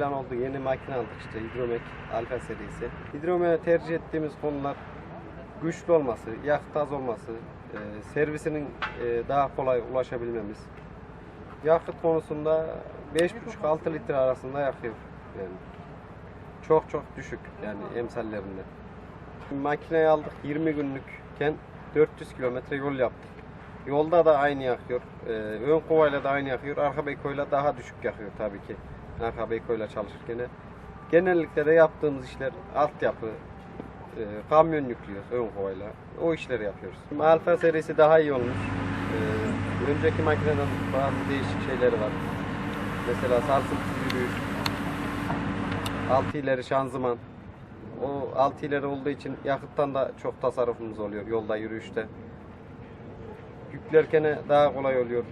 oldu. Yeni makine aldık işte Hidromek Alfa serisi. Hidromek'e tercih ettiğimiz konular güçlü olması, yakıt az olması, e, servisinin e, daha kolay ulaşabilmemiz. Yakıt konusunda 5,5-6 litre arasında yakıyor. Yani çok çok düşük yani emsallerinde. Makineyi aldık 20 günlükken 400 kilometre yol yaptık. Yolda da aynı yakıyor. Ee, ön kovayla da aynı yakıyor. Arka beykoyla daha düşük yakıyor tabii ki. Arka beykoyla çalışırken. Genellikle de yaptığımız işler altyapı, e, kamyon yüklüyoruz ön kovayla. O işleri yapıyoruz. Alfa serisi daha iyi olmuş. Ee, önceki makineden bazı değişik şeyleri var. Mesela sarsıntısız yürüyüş, 6 ileri şanzıman. O 6 ileri olduğu için yakıttan da çok tasarrufumuz oluyor yolda yürüyüşte. Yüklerken daha kolay oluyor.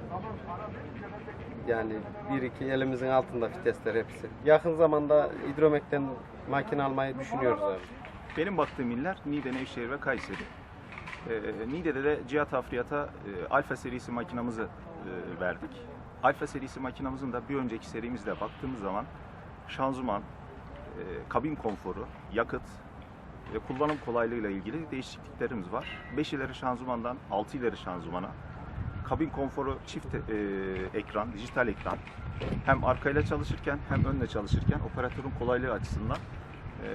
Yani bir iki elimizin altında vitesler hepsi. Yakın zamanda hidromekten makine almayı düşünüyoruz abi. Benim baktığım iller Niğde, Nevşehir ve Kayseri. Ee, Niğde'de de Cihat Afriyat'a e, Alfa serisi makinamızı e, verdik. Alfa serisi makinamızın da bir önceki serimizle baktığımız zaman şanzıman, e, kabin konforu, yakıt ve kullanım kolaylığıyla ilgili değişikliklerimiz var. 5 ileri şanzımandan 6 ileri şanzımana kabin konforu çift e, ekran, dijital ekran hem arkayla çalışırken hem önle çalışırken operatörün kolaylığı açısından e,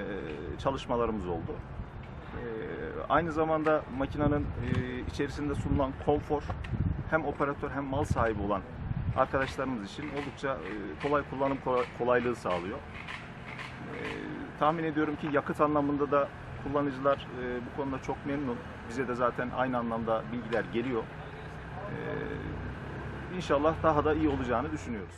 çalışmalarımız oldu. E, aynı zamanda makinenin e, içerisinde sunulan konfor hem operatör hem mal sahibi olan arkadaşlarımız için oldukça e, kolay kullanım kolay- kolaylığı sağlıyor. E, tahmin ediyorum ki yakıt anlamında da kullanıcılar e, bu konuda çok memnun. Bize de zaten aynı anlamda bilgiler geliyor. İnşallah daha da iyi olacağını düşünüyoruz.